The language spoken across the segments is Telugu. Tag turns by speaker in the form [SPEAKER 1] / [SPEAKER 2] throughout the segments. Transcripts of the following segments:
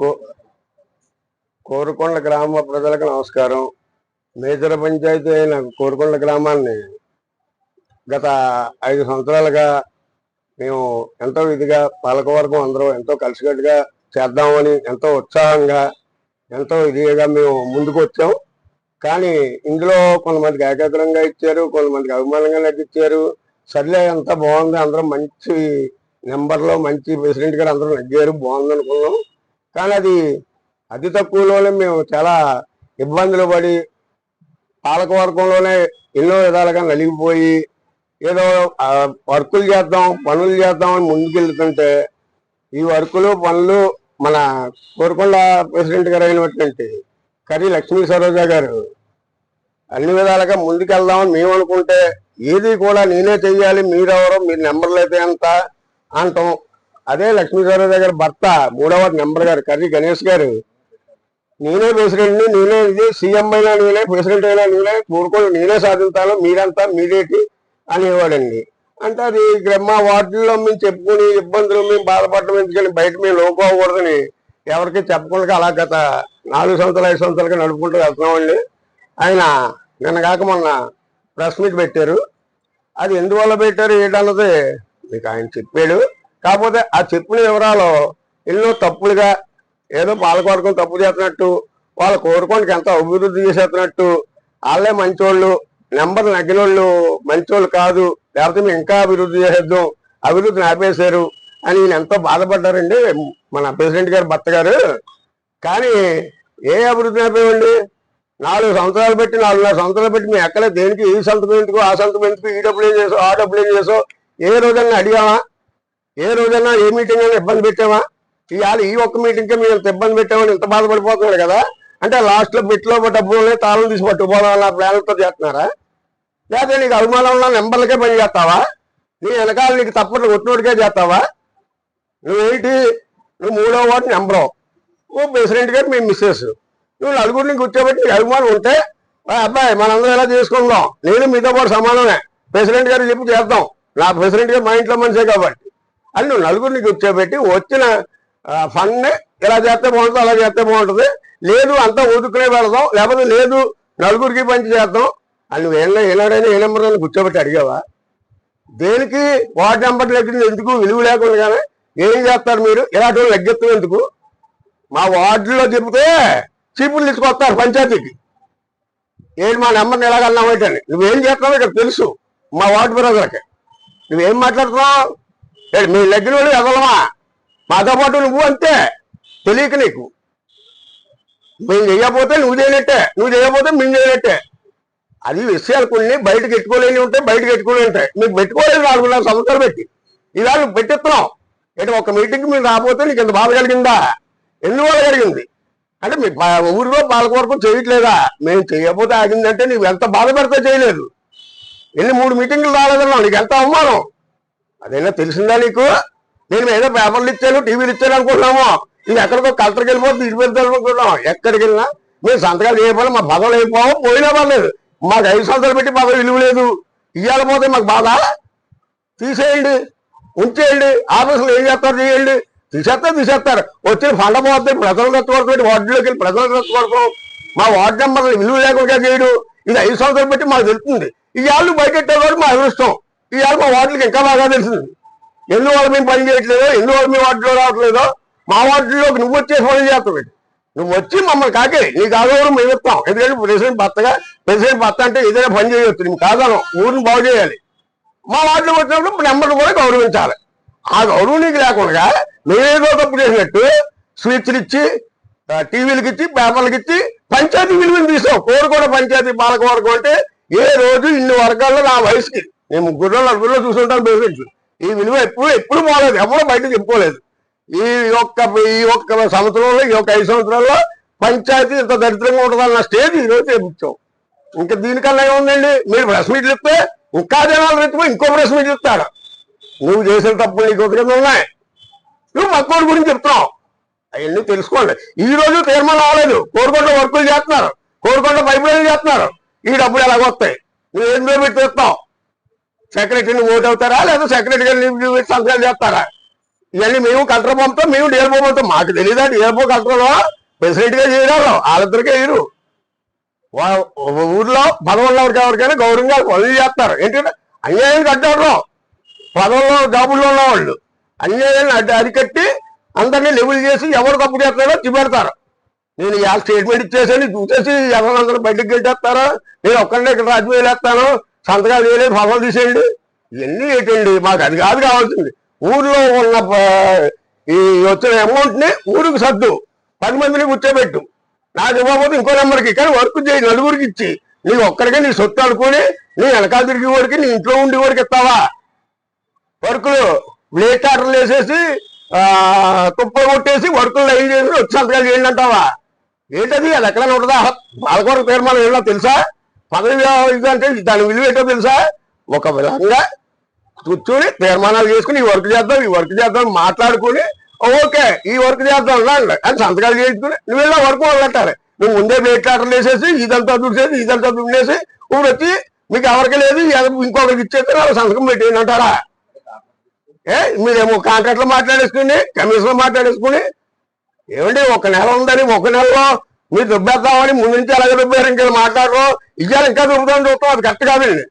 [SPEAKER 1] కో- కోరుకొండ గ్రామ ప్రజలకు నమస్కారం. మేజర్ పంచాయతీ అయిన కోరుకొండ గ్రామాన్ని గత ఐదు సంవత్సరాలుగా మేము ఎంతో ఇదిగా పాలకవర్గం అందరూ ఎంతో కలిసికట్టుగా చేద్దామని ఎంతో ఉత్సాహంగా ఎంతో ఇదిగా మేము ముందుకు వచ్చాం కానీ ఇందులో కొంతమందికి ఏకాగ్రంగా ఇచ్చారు కొంతమందికి అభిమానంగా నటించారు. సర్లే అంతా బాగుంది అందరం మంచి నెంబర్లో మంచి ప్రెసిడెంట్ గారు అందరూ నగ్గారు బాగుంది అనుకున్నాం కానీ అది అతి తక్కువలోనే మేము చాలా ఇబ్బందులు పడి పాలకవర్గంలోనే ఎన్నో విధాలుగా నలిగిపోయి ఏదో వర్కులు చేద్దాం పనులు చేద్దాం అని ముందుకెళ్తుంటే ఈ వర్కులు పనులు మన కోరుకొండ ప్రెసిడెంట్ గారు అయినటువంటి కరి లక్ష్మీ సరోజ గారు అన్ని విధాలుగా ముందుకెళ్దామని మేము అనుకుంటే ఏది కూడా నేనే చెయ్యాలి మీరెవరో మీరు నెంబర్లు అయితే ఎంత అంటాం. అదే లక్ష్మీ దగ్గర భర్త మూడవ నెంబర్ గారు కర్రీ గణేష్ గారు. నేనే ప్రెసిడెంట్ని నేనే ఇది సీఎం అయినా నేనే ప్రెసిడెంట్ అయినా నేనే కోరుకొని నేనే సాధిస్తాను మీరంతా మీరేటి అనేవాడండి. అంటే అది మా వార్డుల్లో మేము చెప్పుకుని ఇబ్బందులు మేము బాధపడటం ఎందుకని బయట మేము లోకోకూడదని ఎవరికి చెప్పకుండా అలా గత నాలుగు సంవత్సరాలు ఐదు సంవత్సరాలుగా నడుపుకుంటూ వెళ్తున్నామండి. ఆయన నిన్న కాక మొన్న ప్రెస్ మీట్ పెట్టారు. అది ఎందువల్ల పెట్టారు ఏంటన్నది మీకు ఆయన చెప్పాడు. కాకపోతే ఆ చెప్పిన వివరాలు ఎన్నో తప్పులుగా ఏదో పాలకవర్గం తప్పు చేస్తున్నట్టు వాళ్ళ కోరుకోనికి ఎంతో అభివృద్ధి చేసేస్తున్నట్టు వాళ్ళే మంచోళ్ళు నెంబర్ నగ్గినోళ్ళు మంచోళ్ళు కాదు లేకపోతే మేము ఇంకా అభివృద్ధి చేసేద్దాం అభివృద్ధిని ఆపేశారు అని ఈయన ఎంతో బాధపడ్డారండి మన ప్రెసిడెంట్ గారు భర్త గారు. కానీ ఏ అభివృద్ధిని ఆపేవండి? నాలుగు సంవత్సరాలు పెట్టి నాలుగున్నర సంవత్సరాలు పెట్టి మేము ఎక్కడ దేనికి ఈ సంతకం ఎందుకు ఆ సంతకం ఎందుకు ఈ డబ్బులు ఏం చేసావు ఆ డబ్బులు ఏం చేసావు ఏ రోజన్నా అడిగామా ఏ రోజన్నా ఏ మీటింగ్ అయినా ఇబ్బంది పెట్టామా ఇవాళ ఈ ఒక్క మీటింగ్కే మేము ఇంత ఇబ్బంది పెట్టామని ఇంత బాధపడిపోతున్నాడు కదా? అంటే లాస్ట్లో బిట్లో డబ్బులు తాళం తీసి పట్టుకుపోదాం ప్లాన్తో చేస్తున్నారా? లేకపోతే నీకు అభిమానంలో ఉన్న నెంబర్లకే పని చేస్తావా? నీ వెనకాల నీకు తప్పట్లు కొట్టినోడికే చేస్తావా? నువ్వేంటి? నువ్వు మూడో వాటి నెంబరు నువ్వు ప్రెసిడెంట్ గారు మీ మిస్సెస్ నువ్వు నలుగురిని కూర్చోబెట్టి నీకు అభిమానం ఉంటే అబ్బాయి మనందరం ఎలా చేసుకుందాం? నేను మీతో పాటు సమానమే. ప్రెసిడెంట్ గారు చెప్పి చేద్దాం. నా ప్రెసిడెంట్ గారు మా ఇంట్లో మనిషే కాబట్టి. అని నువ్వు నలుగురిని కూర్చోబెట్టి వచ్చిన ఫండ్ ఇలా చేస్తే బాగుంటుంది అలా చేస్తే బాగుంటుంది. లేదు అంతా ఊదుకునే పెడదాం లేకపోతే లేదు నలుగురికి పంచి చేద్దాం అని నువ్వు ఏళ్ళ ఏనాడైనా ఏ నెంబర్ అని కూర్చోబెట్టి అడిగావా? దేనికి వార్డు నెంబర్ లెక్కింది ఎందుకు విలువ లేకుండా కానీ ఏం చేస్తారు మీరు? ఇలాంటి వాళ్ళు ఎందుకు? మా వార్డులో చెబితే చీపులు తీసుకొస్తారు పంచాయతీకి. ఏంటి మా నెంబర్ని ఎలాగన్నామేటని నువ్వేం చేస్తున్నావు ఇక్కడ తెలుసు మా వార్డు బ్రదర్కి నువ్వేం మాట్లాడుతున్నావు? మీ లెగ్గిన వాళ్ళు ఎదలమా మాతో పాటు నువ్వు అంతే. తెలియక నీకు. మేము చేయకపోతే నువ్వు చేయనట్టే. నువ్వు చేయకపోతే మేము చేయనట్టే. అది విషయాలు కొన్ని బయటకు పెట్టుకోలేని ఉంటే బయటకు పెట్టుకోలేని ఉంటాయి. మీకు పెట్టుకోలేదు నాలుగున్నర సంవత్సరాలు పెట్టి. ఇవాళ నువ్వు పెట్టిస్తున్నావు. అంటే ఒక మీటింగ్ మీరు రాకపోతే నీకు ఎంత బాధ కలిగిందా? ఎందువల్ల కలిగింది? అంటే మీ ఊరిలో పాలకవర్గం చేయట్లేదా? మేము చేయకపోతే ఆగిందంటే నీకు ఎంత బాధపడితే చేయలేదు. ఎన్ని మూడు మీటింగ్లు రాలేదన్నావు? నీకు ఎంత అవమానం? అదైనా తెలిసిందా నీకు? నేను ఏదో పేపర్లు ఇచ్చాను టీవీలు ఇచ్చాను అనుకుంటున్నాము. ఇది ఎక్కడికో కలెక్టర్కి వెళ్ళిపోతే ఇటు పెడతాను అనుకుంటున్నాం ఎక్కడికి వెళ్ళినా మేము సంతకాలు చేయకపోయినా మా పదవులు అయిపోవా పోయినా పర్లేదు. మాకు ఐదు సంవత్సరాలు పెట్టి పదవి విలువ లేదు. ఇవ్వాలి పోతే మాకు బాధ. తీసేయండి ఉంచేయండి ఆఫీసులో ఏం చేస్తారు చేయండి తీసేస్తారు తీసేస్తారు. వచ్చిన ఫండ పోతే ప్రజలు రెచ్చగొడుతుంది వార్డులోకి వెళ్ళి ప్రజలు రెచ్చగొడతాం. మా వార్డు నెంబర్ విలువ లేకుండా చేయడు. ఇది ఐదు సంవత్సరాలు బట్టి మాకు తెలుస్తుంది. ఈ వాళ్ళు మా అదృష్టం. ఈ వాళ్ళు మా వార్డులకు ఇంకా బాగా తెలుసు. ఎందువల్ల వాళ్ళు మేము పని చేయట్లేదో ఎందువల్ల వాళ్ళు మీ వార్డులో రావట్లేదో మా వార్డులోకి నువ్వు వచ్చేసి పని చేస్తావు. నువ్వు వచ్చి మమ్మల్ని కాకే నీ కాదవరం మేము ఇస్తాం ఎందుకంటే ప్రెసిడెంట్ భర్తగా ప్రెసిడెంట్ భర్త అంటే ఏదైనా పని చేయొచ్చు నువ్వు కాదను ఊరిని బాగు చేయాలి. మా వార్డులో వచ్చినప్పుడు నెంబర్ని కూడా గౌరవించాలి. ఆ గౌరవం నీకు లేకుండా మేమేదో తప్పు చేసినట్టు స్విచ్లు ఇచ్చి ఆ, టీవీలకు ఇచ్చి పేపర్లకు ఇచ్చి పంచాయతీ విలువలు తీసావు. కోరుకోవడం పంచాయతీ పాలకవర్గం అంటే ఏ రోజు ఇన్ని వర్గాల్లో నా వయసుకి నేను ముగ్గురులో నలుగురిలో చూసుకుంటాను బెనిఫిట్స్ ఈ విలువ ఎప్పుడు ఎప్పుడు పోలేదు. ఎవరు బయట చెప్పుకోలేదు. ఈ యొక్క ఈ యొక్క సంవత్సరంలో ఈ యొక్క ఐదు సంవత్సరాల్లో పంచాయతీ ఇంత దరిద్రంగా ఉంటుందన్న స్టేజ్ ఈ రోజు చేపించాం. ఇంకా దీనికన్నా ఏముందండి? మీరు ప్రెస్ మీట్లు ఇస్తే ఇంకా జనాలు రెత్తిపోయి ఇంకో ప్రెస్ మీట్లు ఇస్తాడు. నువ్వు చేసిన తప్పులు నీకు కింద ఉన్నాయి. నువ్వు పక్కోడి గురించి చెప్తున్నావు. అవన్నీ తెలుసుకోండి. ఈ రోజు తీర్మానం అవ్వలేదు కోరుకొండ వర్కులు చేస్తున్నారు. కోరుకొండ పైపులు చేస్తున్నారు. ఈ డబ్బులు ఎలాగొస్తాయి? నువ్వు ఏం పెట్టి తెస్తావు? సెక్రటరీని ఓట్ అవుతారా? లేదా సెక్రటరీ గారిని సంతకాలు చేస్తారా? ఇవన్నీ మేము కలెక్టర్ పంపుతాం మేము డిఎల్పో పంపుతాం. మాకు తెలియదా డిఎల్పో కలెక్టర్లో ప్రెసిడెంట్గా చేయగలరు వాళ్ళిద్దరికే వేయరు ఊర్లో పదవుల్లో ఎవరికైనా గౌరవంగా పనులు చేస్తారు. ఏంటంటే అన్యాయం కట్టడం పదవుల్లో జాబుల్లో ఉన్న వాళ్ళు అన్యాయాన్ని అడ్డు అరికట్టి అందరినీ లెవెల్ చేసి ఎవరు తప్పు చేస్తారో చూపెడతారు. నేను ఇవాళ స్టేట్మెంట్ ఇచ్చేసాను చూసేసి ఎవరందరూ బయటకు గెట్టేస్తారో నేను ఒక్కడే ఇక్కడ రాజకీయాలు వేస్తాను. సంతకాలు వేయలేదు ఫలం తీసేయండి. ఇవన్నీ ఏంటండి? మాకు అది కాదు కావాల్సింది. ఊర్లో ఉన్న ఈ వచ్చిన అమౌంట్ని ఊరికి సర్దు. పది మందిని కూర్చోబెట్టు. నాకు ఇవ్వకపోతే ఇంకో నెంబర్కి. కానీ వర్క్ చేయి నలుగురికి ఇచ్చి. నీ ఒక్కడికే నీ సొత్తు అనుకుని నీ వెనకాల తిరిగి వాడికి నీ ఇంట్లో ఉండి వాడికి ఇస్తావా? వర్కులు బ్లేడ్ ఆర్డర్లు వేసేసి తుప్ప తుప్పలు కొట్టేసి వర్కులు లైన్ చేసి వచ్చి సంతకాలు చేయండి అంటావా? ఏంటది? అది ఎక్కడ ఉంటుందా? పాలకూర తీర్మానం ఏమన్నా తెలుసా? పదవి ఇది అంటే దాని విలువ ఏంటో తెలుసా? ఒక విధంగా కూర్చొని తీర్మానాలు చేసుకుని ఈ వర్క్ చేద్దాం ఈ వర్క్ చేద్దాం మాట్లాడుకుని ఓకే ఈ వర్క్ చేద్దాం అన్నాడు. అని సంతకాలు చేసుకుని నువ్వు ఇలా వర్క్ మొదలెట్టాలి నువ్వు ముందే ప్లేట్ ఆర్డర్లు వేసేసి ఇదంతా దుడిసేసి ఇదంతా దుడినేసి ఇప్పుడు వచ్చి మీకు ఎవరికి లేదు ఇంకొకరికి ఇచ్చేస్తే వాళ్ళు సంతకం పెట్టేయండి అంటారా ఏ మీరేమో కాంట్రాక్ట్లో మాట్లాడేసుకుని కమిషన్లో మాట్లాడేసుకుని ఏమండి ఒక నెల ఉందని ఒక నెలలో మీరు దుబ్బేద్దామని ముందు నుంచి అలాగే దుబ్బారు ఇంకా మాట్లాడరు. ఇయ్యాలి ఇంకా దుబ్బుతామని చూస్తాం అది కరెక్ట్ కాదండి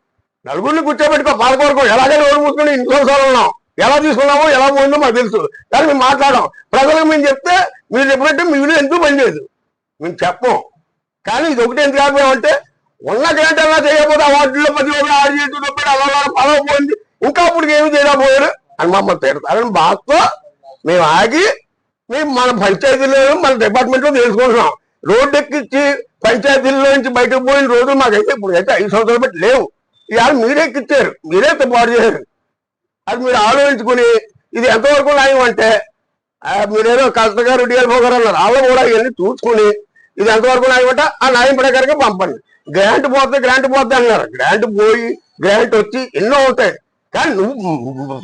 [SPEAKER 1] నలుగురిని కూర్చోబెట్టుకో పాలకొరకు ఎలాగే నోరు మూసుకుని ఇంట్లో సార్లు ఉన్నాం ఎలా తీసుకున్నామో ఎలా పోయిందో మాకు తెలుసు. కానీ మేము మాట్లాడాం ప్రజలకు మేము చెప్తే మీరు చెప్పినట్టు మీరు ఎందుకు పనిచేయదు? మేము చెప్పం కానీ ఇది ఒకటి ఎందుకు ఆగిపోయామంటే ఉన్న గ్రాంట్ అలా చేయకపోతే ఆ పది రోజులు ఆరు చేసి డబ్బులు అలా అలా పదవ పోయింది ఇంకా అప్పుడు ఏమి చేయకపోయారు అని మమ్మల్ని తిడతారని బాధతో మేము ఆగి మేము మన పంచాయతీలో మన డిపార్ట్మెంట్లో తెలుసుకుంటున్నాం. రోడ్డు ఎక్కించి పంచాయతీల్లో నుంచి బయటకు పోయిన రోజు మాకైతే ఇప్పుడు అయితే ఐదు సంవత్సరాలు బట్టి లేవు. ఇవాళ మీరే ఎక్కిచ్చారు. మీరే పాడు చేశారు. అది మీరు ఆలోచించుకుని ఇది ఎంతవరకు న్యాయం అంటే మీరేదో కలెక్టర్ గారు డిఎల్ఓ గారు అన్నారు. వాళ్ళు కూడా ఇవన్నీ చూసుకుని ఇది ఎంతవరకు న్యాయం అంటే ఆ న్యాయం ప్రకారంగా పంపండి. గ్రాంట్ పోతే గ్రాంట్ పోతే అన్నారు. గ్రాంట్ పోయి గ్రాంట్ వచ్చి ఎన్నో ఉంటాయి కానీ నువ్వు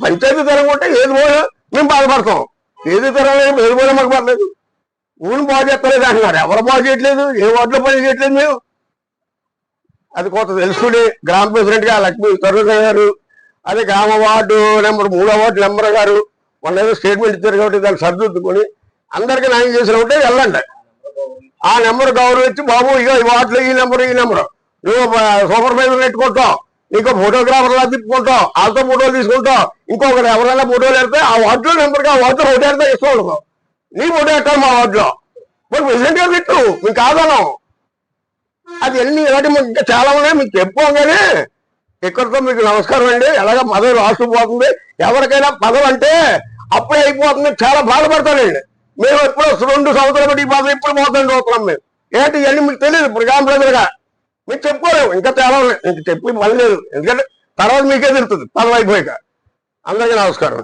[SPEAKER 1] పంచాయతీ తరం ఉంటే ఏది పోయా మేము బాధపడతాం. ఏది తరం ఏది పోయినా మాకు పర్లేదు ఊరిని బాగు చేస్తలేదు అంటున్నారు. ఎవరు బాగు చేయట్లేదు? ఏ వార్డులో పని చేయట్లేదు మేము అది కొంత తెలుసుకుని గ్రామ ప్రెసిడెంట్గా లక్ష్మీ తరుణ్ గారు అదే గ్రామ వార్డు నెంబర్ మూడో వార్డు నెంబర్ గారు మొన్న ఏదో స్టేట్మెంట్ ఇచ్చారు కాబట్టి దాన్ని సరిదిద్దుకొని అందరికీ న్యాయం చేసిన ఉంటే వెళ్ళండి. ఆ నెంబర్ గౌరవించి బాబు ఇక ఈ వార్డులో ఈ నెంబర్ ఈ నెంబర్. నువ్వు సూపర్వైజర్ పెట్టుకుంటావు. ఇంకో ఫోటోగ్రాఫర్లా తిప్పుకుంటాం తిప్పుకుంటావు. వాళ్ళతో ఫోటోలు తీసుకుంటావు. ఇంకొకరు ఎవరైనా ఫోటోలు పెడితే ఆ వార్డులో నెంబర్గా ఆ వార్డులో ఫోటో పెడితే ఇష్టం నీ ఓటు పెట్టాలి మా వార్డులో? మరి ప్రెసిడెంట్ గారు పెట్టు మీకు కాదనం అది ఎన్ని ఇలాంటి మీకు ఇంకా చాలా ఉన్నాయి మీకు చెప్పాం కానీ ఇక్కడితో మీకు నమస్కారం అండి. ఎలాగ పదవి రాసుకుపోతుంది ఎవరికైనా పదవి అంటే అప్పుడే అయిపోతుంది. చాలా బాధపడతానండి మేము ఎప్పుడు రెండు సంవత్సరాలు బట్టి ఈ పదవి ఇప్పుడు పోతాం చూస్తున్నాం మేము. ఏంటి ఇవన్నీ మీకు తెలియదు ఇప్పుడు గ్రామ ప్రజలుగా. మీకు చెప్పుకోలేము. ఇంకా తేడా ఉన్నాయి. చెప్పి పని లేదు. ఎందుకంటే తర్వాత మీకే తెలుస్తుంది. పదవి అయిపోయాక. అందరికీ నమస్కారం.